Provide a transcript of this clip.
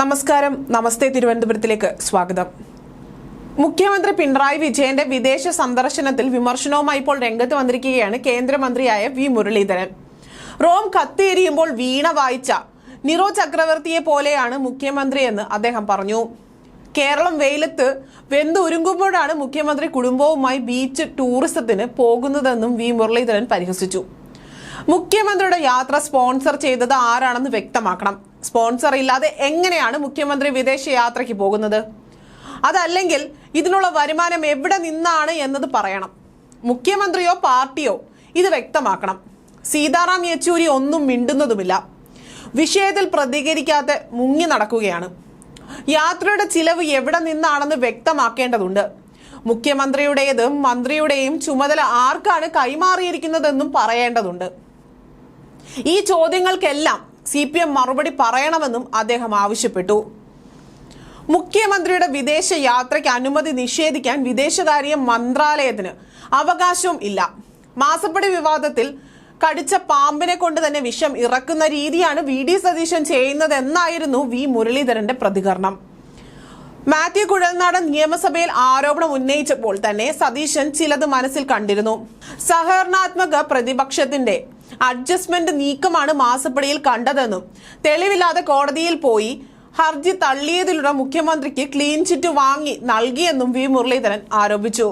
നമസ്കാരം. നമസ്തേ തിരുവനന്തപുരത്തിലേക്ക് സ്വാഗതം. മുഖ്യമന്ത്രി പിണറായി വിജയന്റെ വിദേശ സന്ദർശനത്തിൽ വിമർശനവുമായി ഇപ്പോൾ രംഗത്ത് വന്നിരിക്കുകയാണ് കേന്ദ്രമന്ത്രിയായ വി മുരളീധരൻ. റോം കത്തിയെരിയുമ്പോൾ വീണ വായിച്ച നിറോ ചക്രവർത്തിയെ പോലെയാണ് മുഖ്യമന്ത്രിയെന്ന് അദ്ദേഹം പറഞ്ഞു. കേരളം വെയിലത്ത് വെന്തുരുങ്ങുമ്പോഴാണ് മുഖ്യമന്ത്രി കുടുംബവുമായി ബീച്ച് ടൂറിസത്തിന് പോകുന്നതെന്നും വി മുരളീധരൻ പരിഹസിച്ചു. മുഖ്യമന്ത്രിയുടെ യാത്ര സ്പോൺസർ ചെയ്തത് ആരാണെന്ന് വ്യക്തമാക്കണം. സ്പോൺസർ ഇല്ലാതെ എങ്ങനെയാണ് മുഖ്യമന്ത്രി വിദേശ യാത്രയ്ക്ക് പോകുന്നത്? അതല്ലെങ്കിൽ ഇതിനുള്ള വരുമാനം എവിടെ നിന്നാണ് എന്നത് പറയണം. മുഖ്യമന്ത്രിയോ പാർട്ടിയോ ഇത് വ്യക്തമാക്കണം. സീതാറാം യെച്ചൂരി ഒന്നും മിണ്ടുന്നതുമില്ല. വിഷയത്തിൽ പ്രതികരിക്കാതെ മുങ്ങി നടക്കുകയാണ്. യാത്രയുടെ ചിലവ് എവിടെ നിന്നാണെന്ന് വ്യക്തമാക്കേണ്ടതുണ്ട്. മുഖ്യമന്ത്രിയുടേതും മന്ത്രിയുടെയും ചുമതല ആർക്കാണ് കൈമാറിയിരിക്കുന്നതെന്നും പറയേണ്ടതുണ്ട്. ഈ ചോദ്യങ്ങൾക്കെല്ലാം സി പി എം മറുപടി പറയണമെന്നും അദ്ദേഹം ആവശ്യപ്പെട്ടു. മുഖ്യമന്ത്രിയുടെ വിദേശ യാത്രയ്ക്ക് അനുമതി നിഷേധിക്കാൻ വിദേശകാര്യ മന്ത്രാലയത്തിന് അവകാശവും ഇല്ല. മാസപ്പടി വിവാദത്തിൽ കടിച്ച പാമ്പിനെ കൊണ്ട് തന്നെ വിഷം ഇറക്കുന്ന രീതിയാണ് വി ഡി സതീശൻ ചെയ്യുന്നതെന്നായിരുന്നു വി മുരളീധരന്റെ പ്രതികരണം. മാത്യു കുഴൽനാടൻ നിയമസഭയിൽ ആരോപണം ഉന്നയിച്ചപ്പോൾ തന്നെ സതീശൻ ചിലത് മനസ്സിൽ കണ്ടിരുന്നു. സഹകരണാത്മക പ്രതിപക്ഷത്തിന്റെ അഡ്ജസ്റ്റ്മെന്റ് നീക്കമാണ് മാസപ്പടിയിൽ കണ്ടതെന്നും തെളിവില്ലാതെ കോടതിയിൽ പോയി ഹർജി തള്ളിയതിലൂടെ മുഖ്യമന്ത്രിക്ക് ക്ലീൻ ചിറ്റ് വാങ്ങി നൽകിയെന്നും വി മുരളീധരൻ ആരോപിച്ചു.